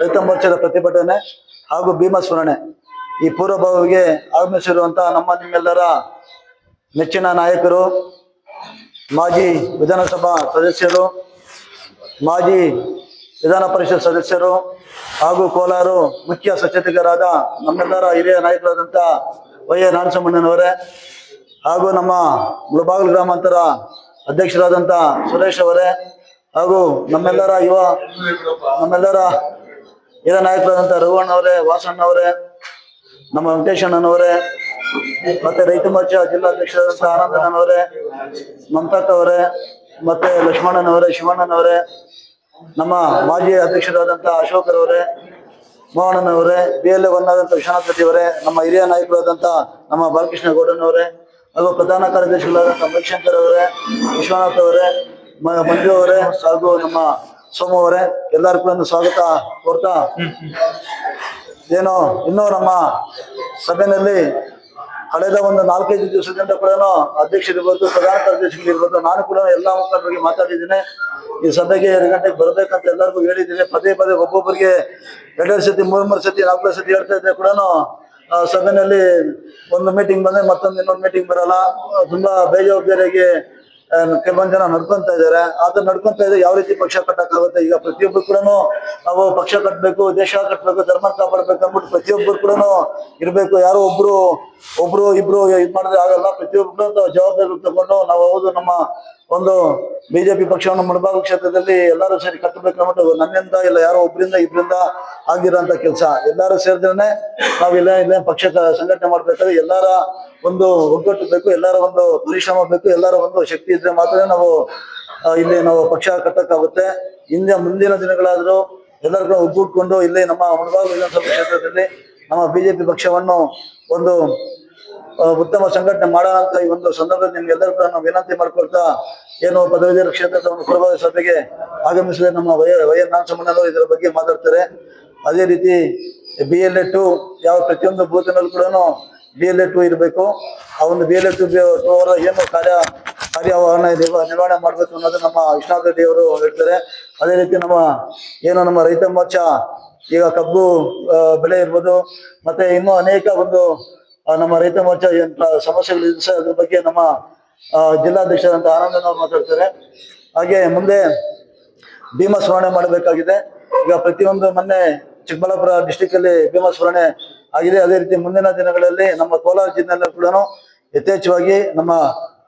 ರೈತ ಮೋರ್ಚಾದ ಪ್ರತಿಭಟನೆ ಹಾಗೂ ಭೀಮ ಸ್ಮರಣೆ ಈ ಪೂರ್ವಭಾವಿಗೆ ಆಗಮಿಸಿರುವಂತಹ ನಮ್ಮ ನಿಮ್ಮೆಲ್ಲರ ನೆಚ್ಚಿನ ನಾಯಕರು, ಮಾಜಿ ವಿಧಾನಸಭಾ ಸದಸ್ಯರು, ಮಾಜಿ ವಿಧಾನ ಪರಿಷತ್ ಸದಸ್ಯರು ಹಾಗೂ ಕೋಲಾರ ಮುಖ್ಯ ಸಚೇತಕರಾದ ನಮ್ಮೆಲ್ಲರ ಹಿರಿಯ ನಾಯಕರಾದಂಥ ವೈ ಎ ನಾರಾಯಣಸ್ವಾಮಣ್ಣನವರೇ ಹಾಗೂ ನಮ್ಮ ಮುಳಬಾಗಿಲು ಗ್ರಾಮಾಂತರ ಅಧ್ಯಕ್ಷರಾದಂಥ ಸುರೇಶ್ ಅವರೇ ಹಾಗೂ ನಮ್ಮೆಲ್ಲರ ಯುವ, ನಮ್ಮೆಲ್ಲರ ಹಿರಿಯ ನಾಯಕರಾದಂಥ ರಘುವಣ್ಣ ಅವರೇ ವಾಸಣ್ಣ ಅವರೇ, ನಮ್ಮ ವೆಂಕಟೇಶಣ್ಣನವರೇ ಮತ್ತೆ ರೈತ ಮೋರ್ಚಾ ಜಿಲ್ಲಾಧ್ಯಕ್ಷರಾದಂಥ ಆನಂದಣ್ಣನವರೇ ಮಮತಾಕ್ ಅವರೇ, ಮತ್ತೆ ಲಕ್ಷ್ಮಣನವರೇ ಶಿವಣ್ಣನವರೇ ನಮ್ಮ ಮಾಜಿ ಅಧ್ಯಕ್ಷರಾದಂಥ ಅಶೋಕರವರೇ ಮೋಹನನವರೇ ಬಿ ಎಲ್ ಎ ಒನ್ ಆದಂಥ ವಿಶ್ವನಾಥ್ ರೆಡ್ಡಿ ಅವರೇ, ನಮ್ಮ ಹಿರಿಯ ನಾಯಕರಾದಂಥ ನಮ್ಮ ಬಾಲಕೃಷ್ಣ ಗೌಡನವರೇ ಹಾಗೂ ಪ್ರಧಾನ ಕಾರ್ಯದರ್ಶಿಗಳಾದಂಥ ಮಣಿಶಂಕರ್ ಅವರೇ, ವಿಶ್ವನಾಥ್ ಅವರೇ ಮಂಜು ಅವರೇ ಹಾಗೂ ನಮ್ಮ ಸೋಮು ಅವರೇ ಎಲ್ಲರೂ ಸ್ವಾಗತ ಕೋರ್ತಾ. ಏನು, ಇನ್ನು ನಮ್ಮ ಸಭೆಯಲ್ಲಿ ಕಳೆದ ಒಂದು ನಾಲ್ಕೈದು ದಿವಸದಿಂದ ಕೂಡ ಅಧ್ಯಕ್ಷರಿರ್ಬೋದು, ಪ್ರಧಾನ ಕಾರ್ಯದರ್ಶಿಗಳಿರ್ಬೋದು, ನಾನು ಕೂಡ ಎಲ್ಲ ಮುಖಂಡರಿಗೆ ಮಾತಾಡಿದ್ದೀನಿ. ಈ ಸಭೆಗೆ ಎರಡು ಗಂಟೆಗೆ ಬರಬೇಕಂತ ಎಲ್ಲರಿಗೂ ಹೇಳಿದ್ದೀನಿ. ಪದೇ ಪದೇ ಒಬ್ಬೊಬ್ಬರಿಗೆ ಎರಡೆರಡು ಸತಿ, ಮೂರ್, ಮೂರು ಸತಿ ನಾಲ್ಕು ಸತಿ ಹೇಳ್ತಾ ಇದ್ರೆ ಕೂಡ ಸಭೆಯಲ್ಲಿ ಒಂದು ಮೀಟಿಂಗ್ ಬಂದ್ರೆ ಮತ್ತೊಂದು ಇನ್ನೊಂದು ಮೀಟಿಂಗ್ ಬರಲ್ಲ. ತುಂಬಾ ಬೇಜವಾಬ್ದಾರಿಯಾಗಿ ಕೆಲವೊಂದ್ ಜನ ನಡ್ಕೊಂತ ಇದಾರೆ. ಆದ್ರೆ ನಡ್ಕೊಂತ ಇದ್ರೆ ಯಾವ ರೀತಿ ಪಕ್ಷ ಕಟ್ಟಕ್ಕಾಗುತ್ತೆ? ಈಗ ಪ್ರತಿಯೊಬ್ಬರು ಕೂಡ ನಾವು ಪಕ್ಷ ಕಟ್ಟಬೇಕು ದೇಶ ಕಟ್ಟಬೇಕು ಧರ್ಮ ಕಾಪಾಡ್ಬೇಕು ಅಂದ್ಬಿಟ್ಟು ಪ್ರತಿಯೊಬ್ಬರು ಕೂಡ ಇರ್ಬೇಕು. ಯಾರೋ ಒಬ್ರು ಒಬ್ರು ಇಬ್ರು ಇದ್ ಮಾಡಿದ್ರೆ ಆಗಲ್ಲ. ಪ್ರತಿಯೊಬ್ಬರು ಜವಾಬ್ದಾರಿ ತಗೊಂಡು ನಾವು ಹೌದು ನಮ್ಮ ಒಂದು ಬಿಜೆಪಿ ಪಕ್ಷವನ್ನು ಮುಳಬಾಗ ಕ್ಷೇತ್ರದಲ್ಲಿ ಎಲ್ಲರೂ ಸೇರಿ ಕಟ್ಟಬೇಕು ಅಂದ್ಬಿಟ್ಟು ನನ್ನಿಂದ ಇಲ್ಲ ಯಾರೋ ಒಬ್ಬರಿಂದ ಇಬ್ಬರಿಂದ ಆಗಿರೋಂಥ ಕೆಲಸ. ಎಲ್ಲರೂ ಸೇರಿದ್ರೆ ನಾವು ಇಲ್ಲ ಇಲ್ಲ ಪಕ್ಷ ಸಂಘಟನೆ ಮಾಡ್ಬೇಕಾದ್ರೆ ಎಲ್ಲರ ಒಂದು ಒಗ್ಗಟ್ಟು ಬೇಕು, ಎಲ್ಲರ ಒಂದು ಪರಿಶ್ರಮ ಬೇಕು, ಎಲ್ಲರ ಒಂದು ಶಕ್ತಿ ಇದ್ರೆ ಮಾತ್ರ ನಾವು ಇಲ್ಲಿ ನಾವು ಪಕ್ಷ ಕಟ್ಟಕ್ಕಾಗುತ್ತೆ. ಹಿಂದೆ ಮುಂದಿನ ದಿನಗಳಾದರೂ ಎಲ್ಲರಿಗೂ ಒಗ್ಗೂಟ್ಕೊಂಡು ಇಲ್ಲಿ ನಮ್ಮ ಮುಳಬಾಗ ವಿಧಾನಸಭಾ ಕ್ಷೇತ್ರದಲ್ಲಿ ನಮ್ಮ ಬಿಜೆಪಿ ಪಕ್ಷವನ್ನು ಒಂದು ಉತ್ತಮ ಸಂಘಟನೆ ಮಾಡೋಣ ಅಂತ ಈ ಒಂದು ಸಂದರ್ಭದಲ್ಲಿ ನಿಮ್ಗೆಲ್ಲರೂ ಕೂಡ ನಾವು ವಿನಂತಿ ಮಾಡ್ಕೊಳ್ತಾ ಏನು ಪದವೀಧರ ಕ್ಷೇತ್ರದ ಕುರುಬಾದ ಸಭೆಗೆ ಆಗಮಿಸಿದ ನಮ್ಮ ವಯ ವಯ ಎನ್ ನಾಗಸಮ್ಮನವರು ಇದರ ಬಗ್ಗೆ ಮಾತಾಡ್ತಾರೆ. ಅದೇ ರೀತಿ ಬಿ ಎಲ್ ಎ ಟು ಯಾವ ಪ್ರತಿಯೊಂದು ಬೂತ್ನಲ್ಲೂ ಕೂಡ ಬಿ ಎಲ್ ಎ ಟು ಇರಬೇಕು. ಆ ಒಂದು ಬಿ ಎಲ್ ಎ ಟು ಅವರ ಏನು ಕಾರ್ಯ ಕಾರ್ಯವನ್ನ ನಿರ್ವ- ನಿರ್ವಹಣೆ ಮಾಡಬೇಕು ಅನ್ನೋದು ನಮ್ಮ ವಿಶ್ವನಾಥ ರೆಡ್ಡಿ ಅವರು ಹೇಳ್ತಾರೆ. ಅದೇ ರೀತಿ ನಮ್ಮ ಏನು ನಮ್ಮ ರೈತ ಮೋರ್ಚಾ ಈಗ ಕಬ್ಬು ಬೆಳೆ ಇರ್ಬೋದು. ಮತ್ತೆ ಇನ್ನೂ ಅನೇಕ ಒಂದು ನಮ್ಮ ರೈತ ಮೋರ್ಚಾ ಎಂತ ಸಮಸ್ಯೆಗಳಿದೆ ಸರ್ ಅದ್ರ ಬಗ್ಗೆ ನಮ್ಮ ಜಿಲ್ಲಾಧ್ಯಕ್ಷರಂತ ಆನಂದನವ್ರು ಮಾತಾಡ್ತಾರೆ. ಹಾಗೆ ಮುಂದೆ ಭೀಮಾ ಸ್ಮರಣೆ ಮಾಡಬೇಕಾಗಿದೆ. ಈಗ ಪ್ರತಿಯೊಂದು ಮೊನ್ನೆ ಚಿಕ್ಕಬಳ್ಳಾಪುರ ಡಿಸ್ಟಿಕ್ ಅಲ್ಲಿ ಭೀಮಾ ಸ್ಮರಣೆ ಆಗಿದೆ. ಅದೇ ರೀತಿ ಮುಂದಿನ ದಿನಗಳಲ್ಲಿ ನಮ್ಮ ಕೋಲಾರ ಜಿಲ್ಲೆಯಲ್ಲಿ ಕೂಡ ಯಥೇಚ್ಛವಾಗಿ ನಮ್ಮ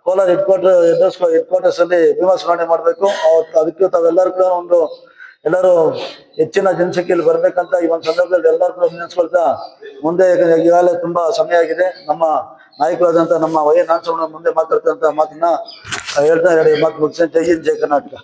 Kolar head quarter head quarters ಅಲ್ಲಿ ಭೀಮಾ ಸ್ಮರಣೆ ಮಾಡಬೇಕು. ಅದಕ್ಕೆ ತಾವೆಲ್ಲರೂ ಕೂಡ ಒಂದು ಎಲ್ಲರೂ ಹೆಚ್ಚಿನ ಜನಸಂಖ್ಯೆಯಲ್ಲಿ ಬರ್ಬೇಕಂತ ಈ ಒಂದು ಸಂದರ್ಭದಲ್ಲಿ ಎಲ್ಲರೂ ಕೂಡ ನೆನೆಸ್ಕೊಳ್ತಾ ಮುಂದೆ ಈಗಾಗಲೇ ತುಂಬಾ ಸಮಯ ಆಗಿದೆ. ನಮ್ಮ ನಾಯಕರಾದಂತ ನಮ್ಮ ವೈ ನಾರಾಯಣಸ್ವಾಮಿ ಮುಂದೆ ಮಾತಾಡ್ತಂತ ಮಾತನ್ನ ಹೇಳ್ತಾ ಎರಡು ಮಾತು ಮುಗಿಸ್ತೇನೆ. ಜೈ ಹಿಂದ್, ಜೈ ಕರ್ನಾಟಕ.